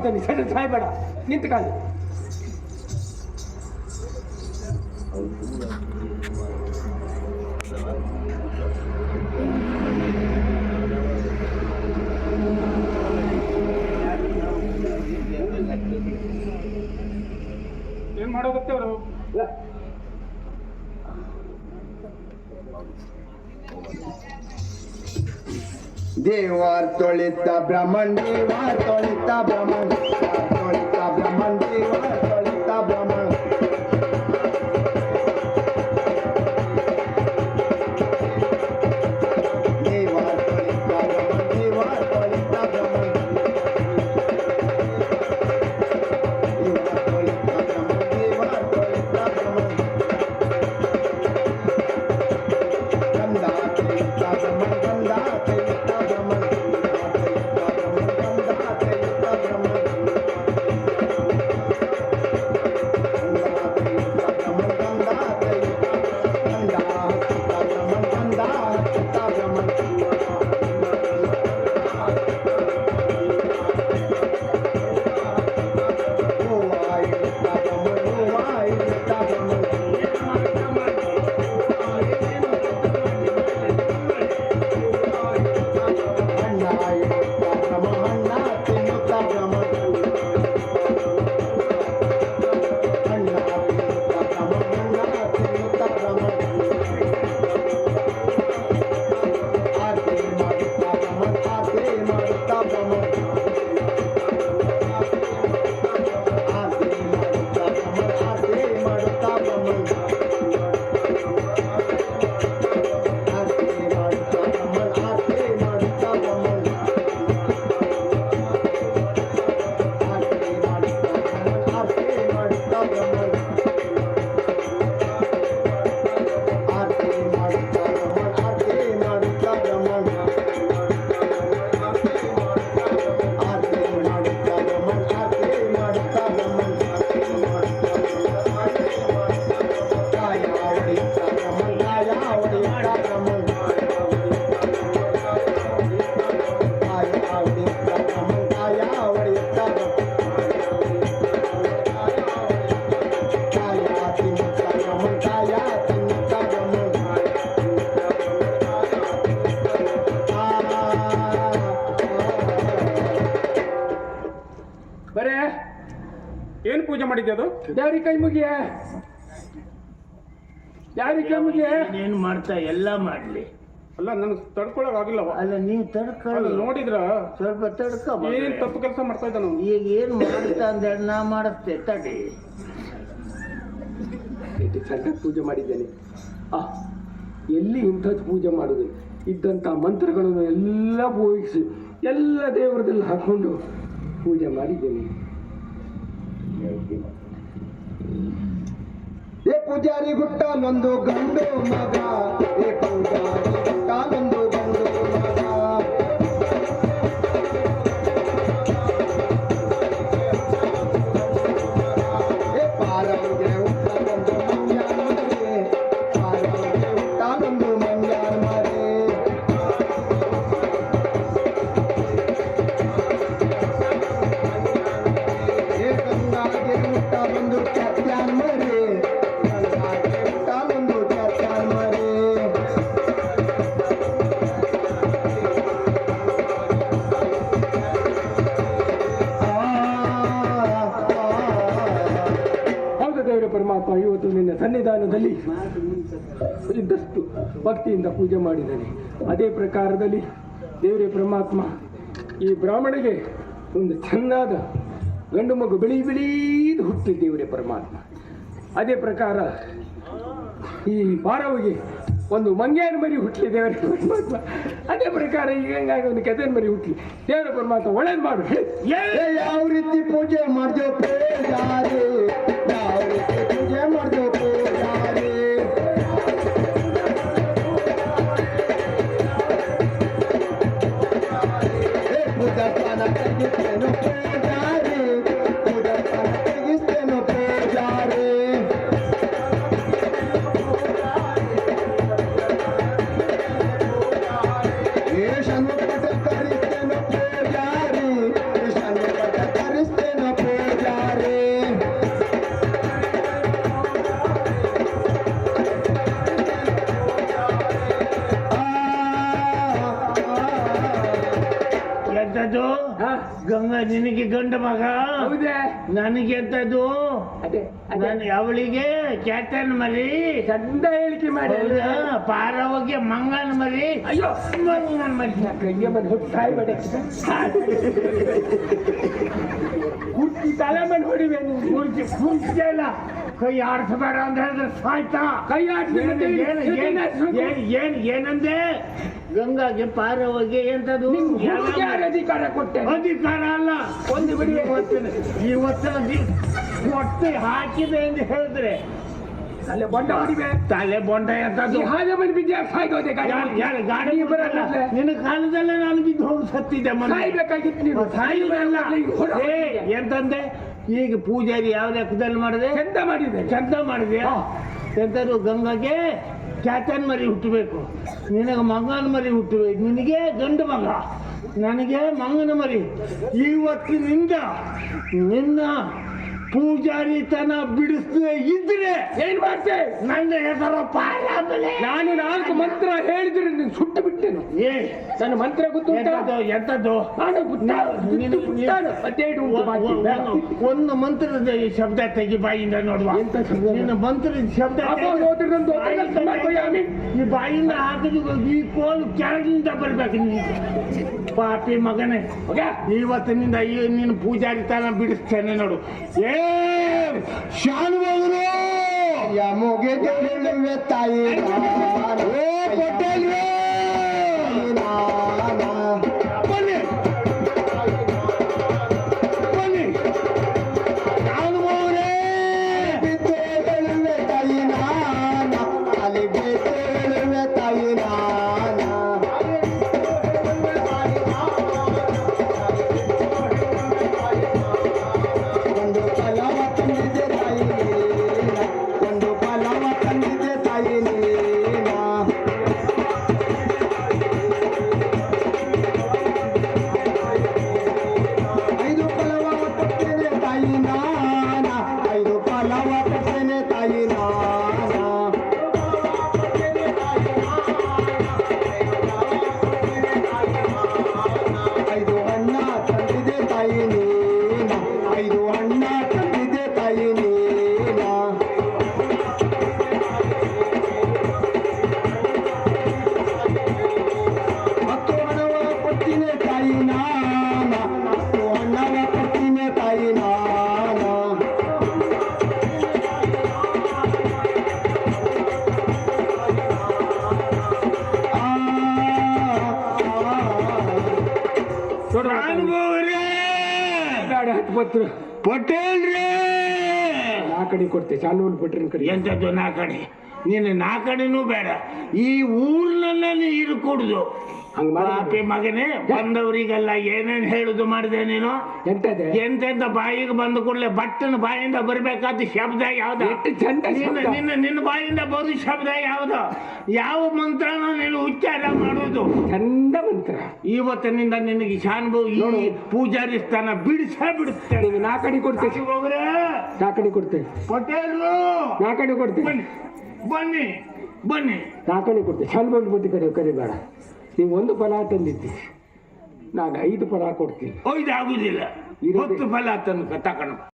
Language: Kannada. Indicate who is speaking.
Speaker 1: ಮಾಡ್ತೇನೆ ಸರಿ ಸಾಯ್ಬೇಡ ನಿಂತ ಕಾಲ. ಏನ್ ಮಾಡೋದಕ್ಕೆ ಅವರು?
Speaker 2: ದೇವಾರ್ ತೊಳಿತ ಬ್ರಹ್ಮಣ್ ದೇವಾರ್ ತೊಳಿತ ಬ್ರಹ್ಮಣ್ ತೊಳಿತ ಬ್ರಹ್ಮಣ್ ದೇವಾರ್ ತೊಳಿತ ಬ್ರಹ್ಮಣ್
Speaker 1: ಅದು ದೇವ್ರಿಗೆ ಕೈ ಮುಗಿಯ? ಯಾರಿಗೆ ಕೈ ಮುಗಿಯ?
Speaker 3: ಏನ್ ಮಾಡ್ತಾ ಎಲ್ಲ ಮಾಡ್ಲಿ.
Speaker 1: ಅಲ್ಲ ನನಗೆ ತಡ್ಕೊಳಕ್ ಆಗಿಲ್ಲ.
Speaker 3: ಅಲ್ಲ ನೀವು
Speaker 1: ಅಲ್ಲ
Speaker 3: ತಡ್ಕೊಳ್ಳಿ
Speaker 1: ನೋಡಿದ್ರ?
Speaker 3: ಸ್ವಲ್ಪ ತಡ್ಕ
Speaker 1: ಏನ್ ತಪ್ಪು ಕೆಲಸ ಮಾಡ್ತಾ ಇದ್ದ ನಾವು
Speaker 3: ಈಗ ಏನ್ ಮಾಡ್ತಾ ಅಂದ್ರೆ ನಾ ಮಾಡಿಸ್ತೆ ತಡಿ.
Speaker 1: ಸಣ್ಣ ಪೂಜೆ ಮಾಡಿದ್ದೇನೆ. ಆ ಎಲ್ಲಿ ಇಂಥದ್ದು ಪೂಜೆ ಮಾಡುದು? ಇದ್ದಂಥ ಮಂತ್ರಗಳನ್ನು ಎಲ್ಲ ಬೋಗಿಸಿ ಎಲ್ಲ ದೇವರದಲ್ಲಿ ಹಾಕೊಂಡು ಪೂಜೆ ಮಾಡಿದ್ದೇನೆ.
Speaker 2: ಏ ಪೂಜಾರಿ ಗುಟ್ಟನೊಂದು ಗಂಡು ಮಗ. ಏ ಪೂಜಾರಿ
Speaker 1: ಸನ್ನಿಧಾನದಲ್ಲಿ ಇದ್ದಷ್ಟು ಭಕ್ತಿಯಿಂದ ಪೂಜೆ ಮಾಡಿದ್ದಾನೆ. ಅದೇ ಪ್ರಕಾರದಲ್ಲಿ ದೇವರೇ ಪರಮಾತ್ಮ ಈ ಬ್ರಾಹ್ಮಣಿಗೆ ಒಂದು ಚೆನ್ನಾದ ಗಂಡು ಮಗು ಬಿಳಿ ಬಿಳೀದು ಹುಟ್ಟಿ ದೇವರ ಪರಮಾತ್ಮ. ಅದೇ ಪ್ರಕಾರ ಈ ಬಾರವಿಗೆ ಒಂದು ಮಂಗ್ಯಾನ ಮರಿ ಹುಟ್ಟಲಿ ದೇವರ ಪರಮಾತ್ಮ. ಅದೇ ಪ್ರಕಾರ ಈಗ ಹಂಗಾಗಿ ಒಂದು ಕೆದನ್ ಮರಿ ಹುಟ್ಟಲಿ ದೇವರ ಪರಮಾತ್ಮ ಒಳ್ಳೇದು ಮಾಡು.
Speaker 2: ಯಾವ ರೀತಿ ಪೂಜೆ ಮಾಡ್ದೇವು
Speaker 3: ಗಂಗಾ ನಿನಗೆ ಗಂಡ ಮಗ?
Speaker 1: ಹೌದೇ?
Speaker 3: ನನಗೆ ಎಂತದ್ದು
Speaker 1: ಅದೇ
Speaker 3: ನಾನು ಅವಳಿಗೆ ಕ್ಯಾಟನ್ ಮರಿ.
Speaker 1: ಚಂದ ಹೇಳಿಕೆ ಮಾಡಿ.
Speaker 3: ಪಾರವಾಗಿ ಮಂಗನ್ ಮರಿ.
Speaker 1: ಅಯ್ಯೋ.
Speaker 3: ಮಂಗನ ಮರಿ.
Speaker 1: ಸಾಯ್ಬೇಡ ಕುರ್ಚಿ ತಲೆ ಮೇಲೆ ಹೊಡಿವೆ ನೀನು.
Speaker 3: ಕುರ್ಚಿ ಕೈ ಆಡಿಸಬೇಡ ಅಂತ ಹೇಳಿದ್ರೆ ಸಾಯ್ತಾ.
Speaker 1: ಕೈ ಆಡಿಸಿ
Speaker 3: ಏನು ಏನಂದೆ? ಗಂಗಾಗೆ ಪಾರವ್ವಗೆ ಎಂತದು?
Speaker 1: ನಿಮ್ಗೆ ಯಾರು ಅಧಿಕಾರ ಕೊಟ್ಟೆ.
Speaker 3: ಅಧಿಕಾರ ಅಲ್ಲ.
Speaker 1: ಒಂದು ಬಿಡಿ
Speaker 3: ಇವತ್ತಿನ ದಿ- ಹೊಟ್ಟೆ ಹಾಕಿದೆ ಎಂದು ಹೇಳಿದ್ರೆ
Speaker 1: ತಲೆ ಬಂಡ ಹೊಡಿವೆ
Speaker 3: ತಲೆ ಬೊಂಡ ಎಂತದ್ದು
Speaker 1: ಹಾಗೆ ಬಂದು ಬಿದ್ದ ಸಾಯ್ದೋದೆ ಗಾಡಿ.
Speaker 3: ಗಾಡಿ
Speaker 1: ಬರಲ್ಲ.
Speaker 3: ನಿನ್ನ ಕಾಲದಲ್ಲೇ ನಾನು ಬಿದ್ದು ಹೋಗಿ ಸತ್ತಿದ್ದೆ
Speaker 1: ಸಾಯ್ಬೇಕಾಗಿತ್ತು ನೀನು. ಹೊರ-
Speaker 3: ಎಂತಂದೆ? ಈಗ ಪೂಜಾರಿ ಯಾವ ಲೆಕ್ಕದಲ್ಲಿ ಮಾಡಿದೆ?
Speaker 1: ಚಂದ ಮಾಡಿದೆ.
Speaker 3: ಚಂದ ಮಾಡಿದೆ. ಎಂತರು ಗಂಗಾಗೆ? ಕ್ಯಾಟನ್ ಮರಿ ಹುಟ್ಟಬೇಕು. ನಿನಗೆ ಮಂಗನ ಮರಿ ಹುಟ್ಟಬೇಕು. ನಿನಗೆ ಗಂಡು ಮಗ. ನನಗೆ ಮಂಗನ ಮರಿ. ಇವತ್ತಿನಿಂದ ನಿನ್ನ ಪೂಜಾರಿತನ ಬಿಡಿಸದೆ ಇದ್ರೆ
Speaker 1: ಏನ್ ಮಾಡ್ತೆ
Speaker 3: ನನ್ನ ಹೆಸರು
Speaker 1: ನಾನು ನಾಲ್ಕು ಮಂತ್ರ ಹೇಳಿದ್ರೆ ನೀನು ಸುಟ್ಟು ಬಿಟ್ಟೆನು
Speaker 3: ಏ
Speaker 1: ನನ್ನ ಮಂತ್ರ ಗೊತ್ತು
Speaker 3: ಎಂತದ್ದು
Speaker 1: ನಾನು.
Speaker 3: ಒಂದು- ಮಂತ್ರದ ಶಬ್ದ ತೆಗಿ ಬಾಯಿಂದ ನೋಡುವ? ನಿನ್ನ ಮಂತ್ರದ ಶಬ್ದ ಈ ಬಾಯಿಂದ ಹಾಕಿದ್ರು ಈ ಕೋಲು ಕೆಳಗಿಂದ ಬರ್ಬೇಕು ನೀನು ಪಾಪಿ ಮಗನೇ? ಇವತ್ತಿನಿಂದ ನೀನು ಪೂಜಾರಿ ತನ ಬಿಡಿಸ್ತೇನೆ ನೋಡು ಏ ಶಾನುಭವರು
Speaker 2: ಯಮುಗೆ ತಿಳಿವೆ ತಾಯಿ
Speaker 3: ಓ ಪಟೇಲ್ ಬನ್ನಿ. ಬನ್ನಿ. ಶಾನುಭವರೇ
Speaker 2: ಬಿದ್ದೇಳುವೆ
Speaker 1: ಬೇಡ ಹತ್ತು ಪತ್ರ.
Speaker 3: ಪಟೇಲ್ ರೇ
Speaker 1: ನಾ ಕಡೆ ಕೊಡ್ತೆ ಚಾನೂಲ್ ಪಟ್ರಿನ ಕಡೆ.
Speaker 3: ಎಂಥದ್ದು ನಾ ಕಡೆ? ನೀನು ನಾ ಕಡೆನೂ ಬೇಡ. ಈ ಊರ್ನಲ್ಲೇ ನೀರು ಕುಡ್ದು
Speaker 1: ಹಂಗ್
Speaker 3: ಪಾಪಿ ಮಗನೇ ಬಂದವರಿಗೆಲ್ಲ ಏನೇನ್ ಹೇಳುದು ಮಾಡಿದೆ ನೀನು?
Speaker 1: ಎಂತದೆ?
Speaker 3: ಎಂತೆಂತ ಬಾಯಿಗೆ ಬಂದ ಕೂಡಲೇ ಬಟ್ಟನ ಬಾಯಿಂದ ಬರ್ಬೇಕಾದ ಶಬ್ದ ಯಾವ್ದು? ನಿನ್ನ ನಿನ್ನ ಬಾಯಿಂದ ಬರೋ ಶಬ್ದ ಯಾವ್ದು? ಯಾವ ಮಂತ್ರನ ನೀನು ಉಚ್ಚಾರ ಮಾಡುವುದು?
Speaker 1: ಚಂದ ಮಂತ್ರ.
Speaker 3: ಇವತ್ತಿನಿಂದ ನಿನಗೆ ಶಾನ್ಭು ಈ ಪೂಜಾರಿ ಸ್ಥಾನ ಬಿಡಿಸ ಬಿಡಿಸ್ತೇನೆ
Speaker 1: ನಿಮಗೆ ನಾ ಕಡೆ ಕೊಡ್ತೆ.
Speaker 3: ಹೋಗ್ರೆ.
Speaker 1: ನಾ ಕಡೆ ಕೊಡ್ತೇವೆ
Speaker 3: ಪಟೇಲ್ರು
Speaker 1: ನಾ ಕಡೆ
Speaker 3: ಬನ್ನಿ ಬನ್ನಿ ಬನ್ನಿ.
Speaker 1: ನಾ ಕಡೆ ಕೊಡ್ತೆ. ಶಾನ್ಬೋಲ್ ಬುದ್ಧಿ ಕಡೆ ಕರಿಬೇಡ ನೀವು ಒಂದು ಫಲ ತಂದಿದ್ದೆ ನಾನು ಐದು ಫಲ ಕೊಡ್ತೀನಿ.
Speaker 3: ಒಯ್ದು ಆಗುದಿಲ್ಲ.
Speaker 1: ಇರೋದೇ-
Speaker 3: ಹೊತ್ತು ಫಲ ತಂದು ತಕೊಂಡು